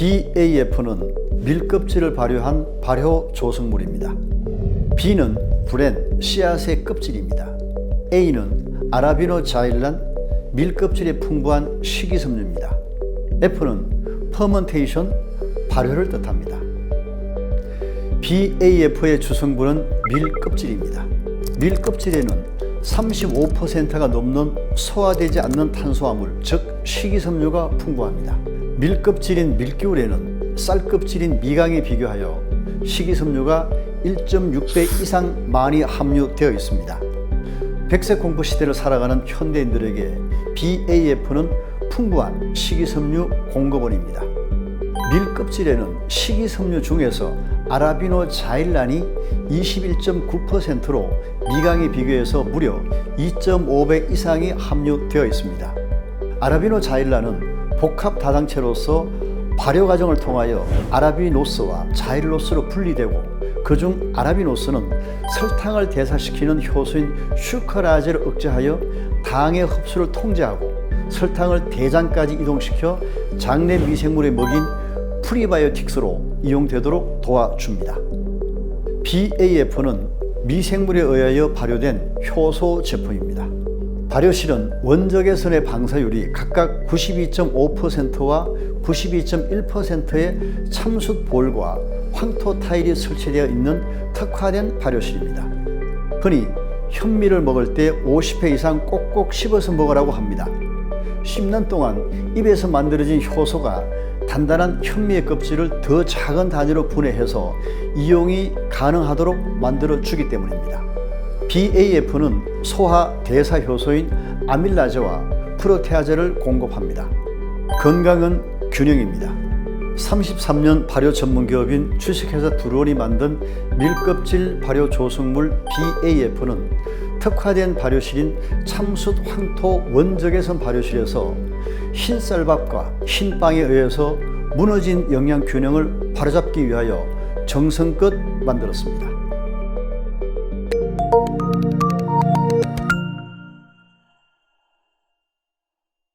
BAF는 밀껍질을 발효한 발효 조성물입니다. B는 불엔 씨앗의 껍질입니다. A는 아라비노 자일란 밀껍질이 풍부한 식이섬유입니다. F는 퍼먼테이션 발효를 뜻합니다. BAF의 주성분은 밀껍질입니다. 밀껍질에는 35%가 넘는 소화되지 않는 탄수화물, 즉 식이섬유가 풍부합니다. 밀껍질인 밀기울에는 쌀껍질인 미강에 비교하여 식이섬유가 1.6배 이상 많이 함유되어 있습니다. 백색 공포 시대를 살아가는 현대인들에게 BAF는 풍부한 식이섬유 공급원입니다. 밀 껍질에는 식이섬유 중에서 아라비노 자일란이 21.9%로 미강에 비교해서 무려 2.5배 이상이 함유되어 있습니다. 아라비노 자일란은 복합 다당체로서 발효 과정을 통하여 아라비노스와 자일로스로 분리되고 그중 아라비노스는 설탕을 대사시키는 효소인 슈커라제를 억제하여 당의 흡수를 통제하고 설탕을 대장까지 이동시켜 장내 미생물에 먹인 프리바이오틱스로 이용되도록 도와줍니다. BAF는 미생물에 의하여 발효된 효소 제품입니다. 발효실은 원적외 선의 방사율이 각각 92.5%와 92.1%의 참숯 볼과 황토 타일이 설치되어 있는 특화된 발효실입니다. 흔히 현미를 먹을 때 50회 이상 꼭꼭 씹어서 먹으라고 합니다. 씹는 동안 입에서 만들어진 효소가 단단한 현미의 껍질을 더 작은 단위로 분해해서 이용이 가능하도록 만들어 주기 때문입니다. BAF는 소화 대사 효소인 아밀라제와 프로테아제를 공급합니다. 건강은 균형입니다. 33년 발효 전문 기업인 주식회사 두론이 만든 밀껍질 발효 조성물 BAF는 특화된 발효실인 참숯 황토 원적외선 발효실에서 흰쌀밥과 흰빵에 의해서 무너진 영양 균형을 바로잡기 위하여 정성껏 만들었습니다.